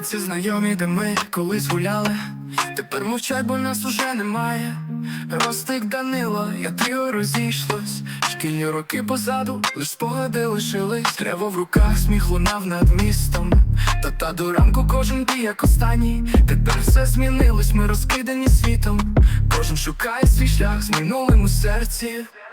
Вулиці знайомі, де ми колись гуляли. Тепер мовчать, бо нас уже немає. Ростик Данило, я тріо розійшлось. Шкільні роки позаду, лиш спогади лишились. Треба в руках сміх лунав над містом. Та та до ранку кожен бій, як останній. Тепер все змінилось, ми розкидані світом. Кожен шукає свій шлях з минулим у серці.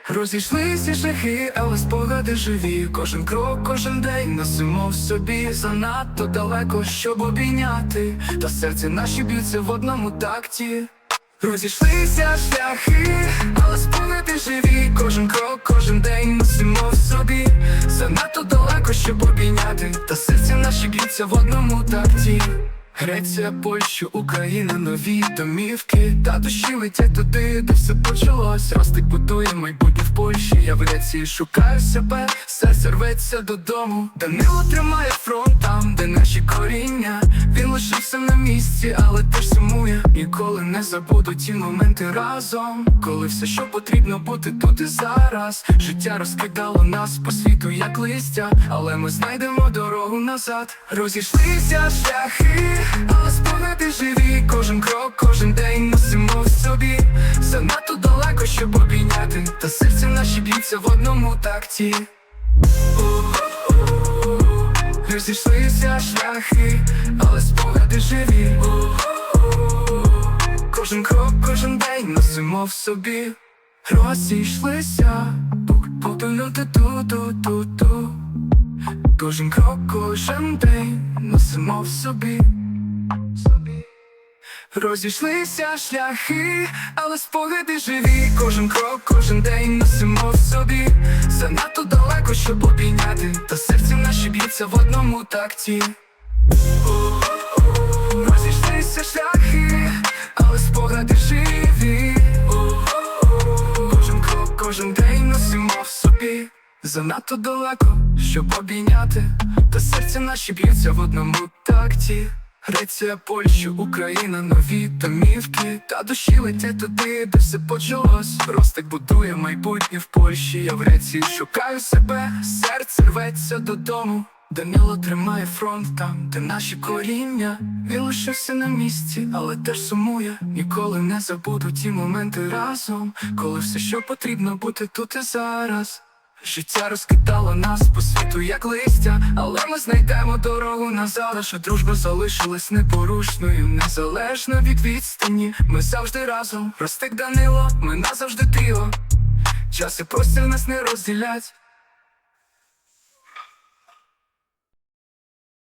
Розійшлися шляхи, але спогади живі. Кожен крок, кожен день носимо в собі занадто далеко, щоб обійняти. Та серце наші б'ються в одному такті. Розійшлися шляхи, але спогади живі. Кожен крок, кожен день носимо в собі. Занадто далеко, щоб обійняти. Та серце наші б'ються в одному такті. Греція, Польща, Україна, нові домівки Та душі летять туди, де все почалось Ростик будує майбутнє в Польщі Я в Греції шукаю себе, серце рветься додому Данило тримає фронт там, де наші коріння Він лишився на місці, але теж Ніколи не забуду ті моменти разом Коли все, що потрібно бути тут і зараз. Життя розкидало нас по світу, як листя Але ми знайдемо дорогу назад. Розійшлися шляхи, але спогади живі. Кожен крок, кожен день носимо в собі. Занадто далеко, щоб обійняти. Та серце наші б'ються в одному такті. Розійшлися шляхи, але спогади живі. Кожен крок, кожен день носимо в собі Розійшлися Ту-ту-ту-ту-ту-ту Кожен крок, кожен день носимо в собі Розійшлися шляхи, але спогади живі. Кожен крок, кожен день носимо в собі. Занадто далеко, щоб обійняти. Та серце наші б'ється в одному такті. Занадто далеко, щоб обійняти. Та серце наші б'ються в одному такті. Греція, Польща, Україна, нові домівки. Та душі летять туди, де все почалось. Ростик будує майбутнє в Польщі. Я в Греції шукаю себе, серце рветься додому. Данило тримає фронт там, де наші коріння. Він лишився на місці, але теж сумує. Ніколи не забуду ті моменти разом Коли все, що потрібно бути тут і зараз Життя розкидало нас по світу, як листя, але ми знайдемо дорогу назад. що дружба залишилась непорушною, незалежно від відстані. Ми завжди разом, Ростик Данило, ми назавжди тріо. Час і простір нас не розділять.